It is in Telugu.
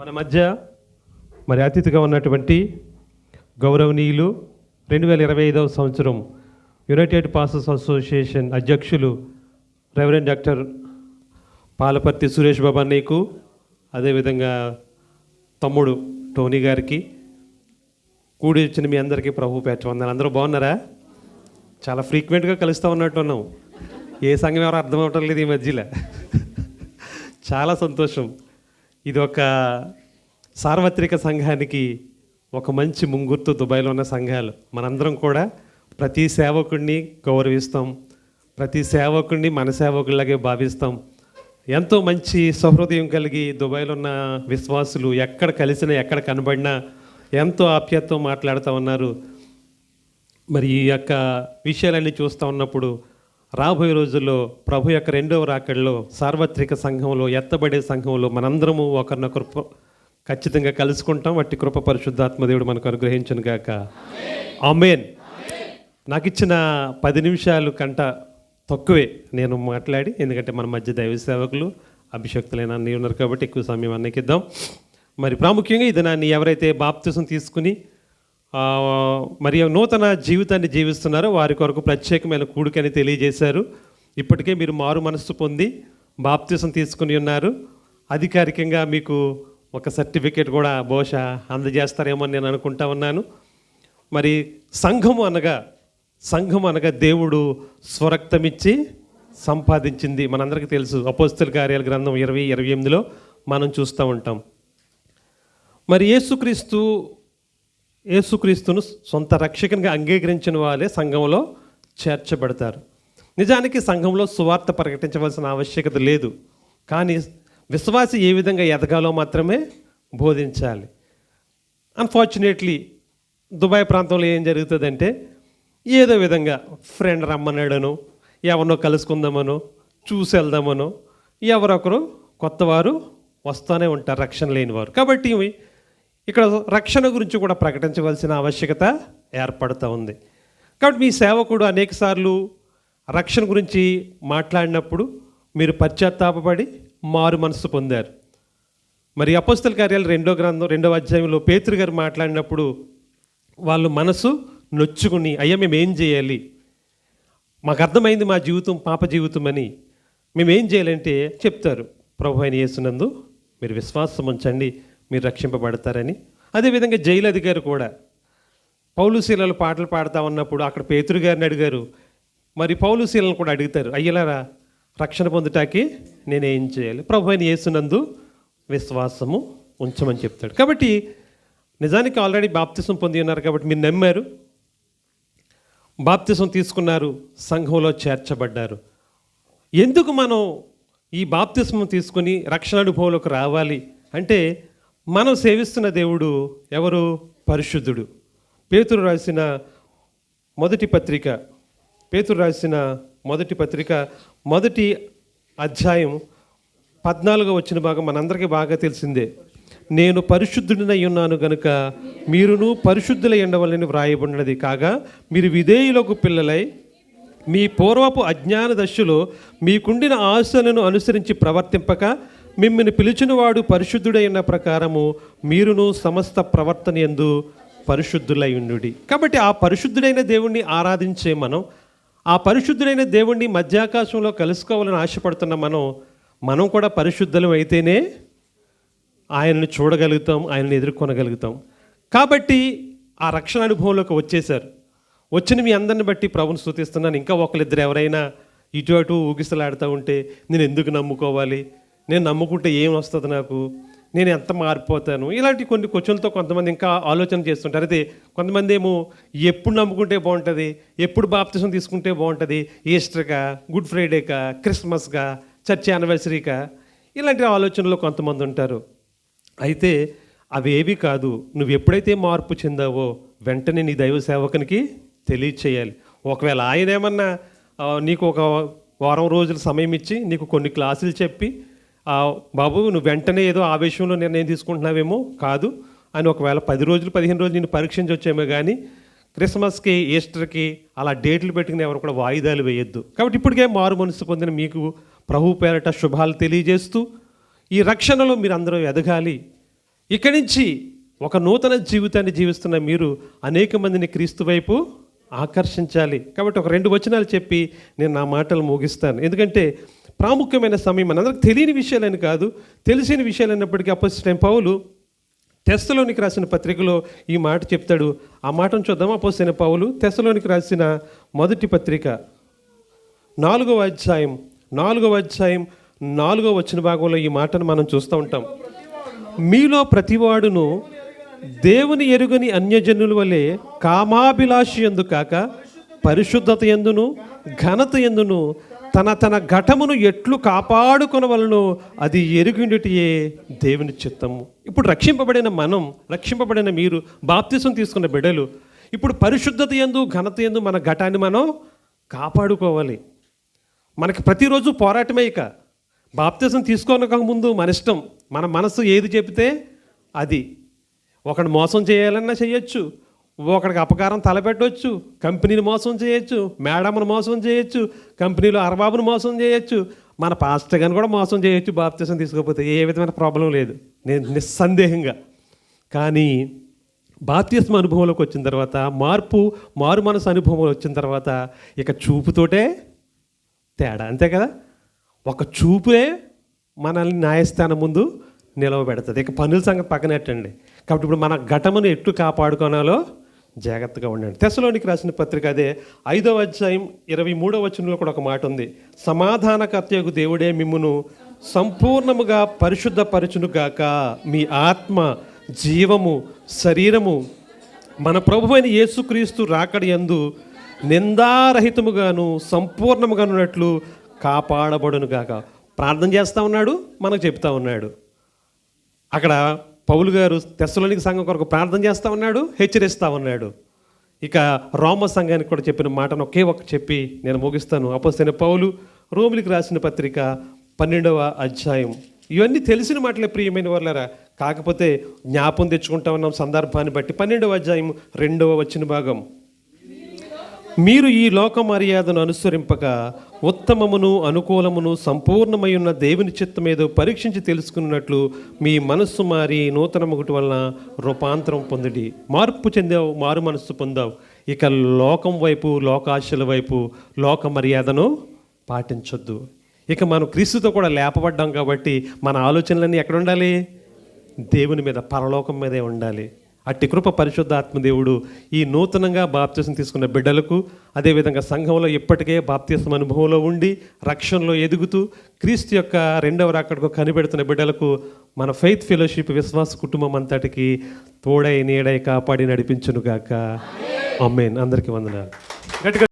మన మధ్య మరి అతిథిగా ఉన్నటువంటి గౌరవనీయులు రెండు వేల ఇరవై ఐదవ సంవత్సరం యునైటెడ్ పాసెస్ అసోసియేషన్ అధ్యక్షులు రెవరెండ్ డాక్టర్ పాలపర్తి సురేష్ బాబా నీకు అదేవిధంగా తమ్ముడు టోనీ గారికి కూడి వచ్చిన మీ అందరికీ ప్రభు పేట అందరూ బాగున్నారా? చాలా ఫ్రీక్వెంట్గా కలుస్తూ ఉన్నట్టు ఉన్నాం. ఏ సంఘం ఎవరు అర్థం అవటం లేదు ఈ మధ్యలో. చాలా సంతోషం. ఇది ఒక సార్వత్రిక సంఘానికి ఒక మంచి ముంగుర్తు దుబాయ్లో ఉన్న సంఘాలు. మనందరం కూడా ప్రతి సేవకుడిని గౌరవిస్తాం. ప్రతి సేవకుడిని మన సేవకుడిలాగే భావిస్తాం. ఎంతో మంచి సహృదయం కలిగి దుబాయ్లో ఉన్న విశ్వాసులు ఎక్కడ కలిసినా ఎక్కడ కనబడినా ఎంతో ఆప్యాయతతో మాట్లాడుతూ ఉన్నారు. మరి ఈ యొక్క విషయాలన్నీ చూస్తూ ఉన్నప్పుడు రాబోయే రోజుల్లో ప్రభు యొక్క రెండవ రాకడలో సార్వత్రిక సంఘంలో ఎత్తబడే సంఘంలో మనందరము ఒకరినొకరు ఖచ్చితంగా కలుసుకుంటాం. వట్టి కృప పరిశుద్ధాత్మ దేవుడు మనకు అనుగ్రహించను గాక. ఆమెన్. నాకు ఇచ్చిన పది నిమిషాలు కంట తక్కువే నేను మాట్లాడి ఎందుకంటే మన మధ్య దైవ సేవకులు అభిషక్తులైన అన్నీ ఉన్నారు కాబట్టి ఎక్కువ సమయం అన్నకిద్దాం మరి ప్రాముఖ్యంగా ఇది నాన్ని ఎవరైతే బాప్తిసం తీసుకుని మరి నూతన జీవితాన్ని జీవిస్తున్నారో వారి కొరకు ప్రత్యేకమైన కూడికని తెలియజేశారు. ఇప్పటికే మీరు మారు మనస్సు పొంది బాప్తిసం తీసుకుని ఉన్నారు. అధికారికంగా మీకు ఒక సర్టిఫికేట్ కూడా బహుశా అందజేస్తారేమో అని నేను అనుకుంటా ఉన్నాను. మరి సంఘము అనగా సంఘం అనగా దేవుడు స్వరక్తమిచ్చి సంపాదించింది. మనందరికీ తెలుసు అపోస్తుల కార్యాల గ్రంథం ఇరవై ఇరవై ఎనిమిదిలో మనం చూస్తూ ఉంటాం. మరి యేసుక్రీస్తు యేసుక్రీస్తును సొంత రక్షకునిగా అంగీకరించిన వాళ్ళే సంఘంలో చేర్చబడతారు. నిజానికి సంఘంలో సువార్త ప్రకటించవలసిన ఆవశ్యకత లేదు. కానీ విశ్వాసి ఏ విధంగా ఎదగాలో మాత్రమే బోధించాలి. అన్ఫార్చునేట్లీ దుబాయ్ ప్రాంతంలో ఏం జరుగుతుందంటే ఏదో విధంగా ఫ్రెండ్ రమ్మన్నాడను ఎవరినో కలుసుకుందామనో చూసి వెళ్దామనో ఎవరొకరు కొత్తవారు వస్తూనే ఉంటారు రక్షణ లేని వారు కాబట్టి ఇక్కడ రక్షణ గురించి కూడా ప్రకటించవలసిన ఆవశ్యకత ఏర్పడుతూ ఉంది. కాబట్టి మీ సేవకుడు అనేకసార్లు రక్షణ గురించి మాట్లాడినప్పుడు మీరు పశ్చాత్తాపడి మారు మనసు పొందారు. మరి అపోస్తల కార్యాలు రెండో గ్రంథం రెండవ అధ్యాయంలో పేతురు గారు మాట్లాడినప్పుడు వాళ్ళు మనసు నొచ్చుకుని అయ్యా మేము ఏం చేయాలి? మాకు అర్థమైంది మా జీవితం పాప జీవితం అని. మేము ఏం చేయాలంటే చెప్తారు. ప్రభు అయిన యేసునందు మీరు విశ్వాసం ఉంచండి. మీరు రక్షింపబడతారని. అదేవిధంగా జైలు అధికారి కూడా. పౌలు శీలలు పాటలు పాడుతూ ఉన్నప్పుడు అక్కడ పేతురు గారిని అడిగారు. మరి పౌలు శీలను కూడా అడుగుతారు. అయ్యలారా రక్షణ పొందుటాకి నేను ఏం చేయాలి? ప్రభు అయిన యేసునందు విశ్వాసము ఉంచమని చెప్తాడు. కాబట్టి నిజానికి ఆల్రెడీ బాప్తిసం పొంది ఉన్నారు కాబట్టి మీరు నమ్మారు. బాప్తిసం తీసుకున్నారు సంఘంలో చేర్చబడ్డారు. ఎందుకు మనం ఈ బాప్తిసం తీసుకుని రక్షణ అనుభవంలోకి రావాలి? అంటే మనం సేవిస్తున్న దేవుడు ఎవరు? పరిశుద్ధుడు. పేతురు రాసిన మొదటి పత్రిక పేతురు రాసిన మొదటి పత్రిక మొదటి అధ్యాయం పద్నాలుగో వచ్చిన భాగం మనందరికీ బాగా తెలిసిందే. నేను పరిశుద్ధుడినై ఉన్నాను గనుక మీరును పరిశుద్ధుల ఉండవలని వ్రాయబడినది. కాగా మీరు విధేయులకు పిల్లలై మీ పూర్వపు అజ్ఞాన దశలో మీకుండిన ఆశలను అనుసరించి ప్రవర్తింపక మిమ్మల్ని పిలిచినవాడు పరిశుద్ధుడైన ప్రకారము మీరును సమస్త ప్రవర్తన ఎందు పరిశుద్ధులైండుడి కాబట్టి ఆ పరిశుద్ధుడైన దేవుణ్ణి ఆరాధించే మనం ఆ పరిశుద్ధుడైన దేవుణ్ణి మధ్యాకాశంలో కలుసుకోవాలని ఆశపడుతున్న మనం మనం కూడా పరిశుద్ధులం అయితేనే ఆయనను చూడగలుగుతాం ఆయనను ఎదుర్కొనగలుగుతాం. కాబట్టి ఆ రక్షణ అనుభవంలోకి వచ్చేశారు. వచ్చిన మీ అందరిని బట్టి ప్రభుని స్థుతిస్తున్నాను ఇంకా ఒకరిద్దరు ఎవరైనా ఇటు అటు ఊగిసలాడుతూ ఉంటే నేను ఎందుకు నమ్ముకోవాలి? నేను నమ్ముకుంటే ఏం వస్తుంది నాకు? నేను ఎంత మారిపోతాను ఇలాంటి కొన్ని క్వశ్చన్లతో కొంతమంది ఇంకా ఆలోచన చేస్తుంటారు. అయితే కొంతమంది ఏమో ఎప్పుడు నమ్ముకుంటే బాగుంటుంది? ఎప్పుడు బాప్తిసం తీసుకుంటే బాగుంటుంది? ఈస్టర్గా గుడ్ ఫ్రైడేకా క్రిస్మస్గా చర్చ్ యానివర్సరీగా ఇలాంటి ఆలోచనలో కొంతమంది ఉంటారు. అయితే అవేవి కాదు. నువ్వు ఎప్పుడైతే మార్పు చెందావో వెంటనే నీ దైవ సేవకునికి తెలియచేయాలి. ఒకవేళ ఆయన ఏమన్నా నీకు ఒక వారం రోజులు సమయం ఇచ్చి నీకు కొన్ని క్లాసులు చెప్పి బాబు నువ్వు వెంటనే ఏదో ఆవేశంలో నిర్ణయం తీసుకుంటున్నావేమో కాదు. అని ఒకవేళ పది రోజులు పదిహేను రోజులు నేను పరీక్షించవచ్చేమో కానీ క్రిస్మస్కి ఈస్టర్కి అలా డేట్లు పెట్టుకుని ఎవరు కూడా వాయిదాలు వేయొద్దు. కాబట్టి ఇప్పటికే మారు మనసు పొందిన మీకు ప్రభు పేరట శుభాలు తెలియజేస్తూ ఈ రక్షణలో మీరు అందరూ ఎదగాలి. ఇక్కడి నుంచి ఒక నూతన జీవితాన్ని జీవిస్తున్న మీరు అనేక మందిని క్రీస్తు వైపు ఆకర్షించాలి. కాబట్టి ఒక రెండు వచనాలు చెప్పి నేను నా మాటలు ముగిస్తాను. ఎందుకంటే ప్రాముఖ్యమైన సమయం మనందరికి తెలియని విషయాలని కాదు తెలిసిన విషయాలు అయినప్పటికీ పౌలు తెస్తలోనికి రాసిన పత్రికలో ఈ మాట చెప్తాడు. ఆ మాటను చూద్దాం అపోసిన పౌలు తెస్తలోనికి రాసిన మొదటి పత్రిక. నాలుగవ అధ్యాయం నాలుగవ అధ్యాయం నాలుగవ వచ్చిన భాగంలో ఈ మాటను మనం చూస్తూ ఉంటాం. మీలో ప్రతివాడును దేవుని ఎరుగని అన్యజనుల వలె కామాభిలాషి ఎందు కాక పరిశుద్ధత ఎందును ఘనత ఎందును తన తన ఘటమును ఎట్లు కాపాడుకొనవలను అది ఎరుగుండుటియే దేవుని చిత్తము. ఇప్పుడు రక్షింపబడిన మనం రక్షింపబడిన మీరు బాప్తిసం తీసుకున్న బిడ్డలు ఇప్పుడు పరిశుద్ధత ఎందు ఘనత ఎందు మన ఘటాన్ని మనం కాపాడుకోవాలి. మనకి ప్రతిరోజు పోరాటమే ఇక. బాప్తిసం తీసుకోనక ముందు మన ఇష్టం మన మనసు ఏది చెబితే అది. ఒకడు మోసం చేయాలన్నా చేయొచ్చు ఒకడికి అపకారం తలపెట్టవచ్చు కంపెనీని మోసం చేయొచ్చు మేడంను మోసం చేయొచ్చు కంపెనీలో అరబాబును మోసం చేయొచ్చు మన పాస్టర్ గారిని కూడా మోసం చేయొచ్చు బాప్తిజం తీసుకోకపోతే ఏ విధమైన ప్రాబ్లం లేదు నేను నిస్సందేహంగా. కానీ బాప్తిస్మ అనుభవంలోకి వచ్చిన తర్వాత మార్పు మారు మనసు అనుభవం వచ్చిన తర్వాత ఇక చూపుతోటే తేడా అంతే కదా? ఒక చూపే మనల్ని న్యాయస్థానం ముందు నిలవబెడుతుంది. ఇక పనుల సంగతి పక్కనెట్టండి కాబట్టి ఇప్పుడు మన ఘటమును ఎట్టు కాపాడుకోనాలో జాగ్రత్తగా ఉండండి. తెసలోనికి రాసిన పత్రిక అదే ఐదవ అధ్యాయం ఇరవై మూడవ వచనంలో కూడా ఒక మాట ఉంది. సమాధానకర్తయకు దేవుడే మిమ్మును సంపూర్ణముగా పరిశుద్ధపరచును గాక. మీ ఆత్మ జీవము శరీరము మన ప్రభువైన యేసుక్రీస్తు రాకడి యందు నిందారహితముగాను సంపూర్ణముగా ఉన్నట్లు కాపాడబడును గాక. ప్రార్థన చేస్తూ ఉన్నాడు మనకు చెప్తా ఉన్నాడు. అక్కడ పౌలు గారు తెస్సలోనికి సంఘం కొరకు ప్రార్థన చేస్తూ ఉన్నాడు హెచ్చరిస్తూ ఉన్నాడు. ఇక రోమ సంఘానికి కూడా చెప్పిన మాటను ఒకే ఒక చెప్పి నేను ముగిస్తాను. అపోసిన పౌలు రోములకి రాసిన పత్రిక పన్నెండవ అధ్యాయం. ఇవన్నీ తెలిసిన మాటలే ప్రియమైన వాళ్ళరా కాకపోతే జ్ఞాపం తెచ్చుకుంటా ఉన్నాం సందర్భాన్ని బట్టి. పన్నెండవ అధ్యాయం రెండవ వచ్చిన భాగం. మీరు ఈ లోక మర్యాదను అనుసరింపక ఉత్తమమును అనుకూలమును సంపూర్ణమై ఉన్న దేవుని చిత్తమేదో పరీక్షించి తెలుసుకున్నట్లు మీ మనస్సు మారి నూతన ఒకటి వలన రూపాంతరం పొందిడి. మార్పు చెందావు మారు మనస్సు పొందావు. ఇక లోకం వైపు లోకాశల వైపు లోక మర్యాదను పాటించొద్దు. ఇక మనం క్రీస్తుతో కూడా లేపబడ్డాం కాబట్టి మన ఆలోచనలన్నీ ఎక్కడ ఉండాలి? దేవుని మీద పరలోకం మీదే ఉండాలి. అట్టి కృప పరిశుద్ధాత్మదేవుడు ఈ నూతనంగా బాప్తీసం తీసుకున్న బిడ్డలకు అదేవిధంగా సంఘంలో ఇప్పటికే బాప్తీసం అనుభవంలో ఉండి రక్షణలో ఎదుగుతూ క్రీస్తు యొక్క రెండవ రాకడకు కనిపెడుతున్న బిడ్డలకు మన ఫెయిత్ ఫెలోషిప్ విశ్వాస కుటుంబం అంతటికి తోడై నీడై కాపాడి నడిపించునుగాక. అమ్మేన్ అందరికీ వందనాలు. గట్టిగా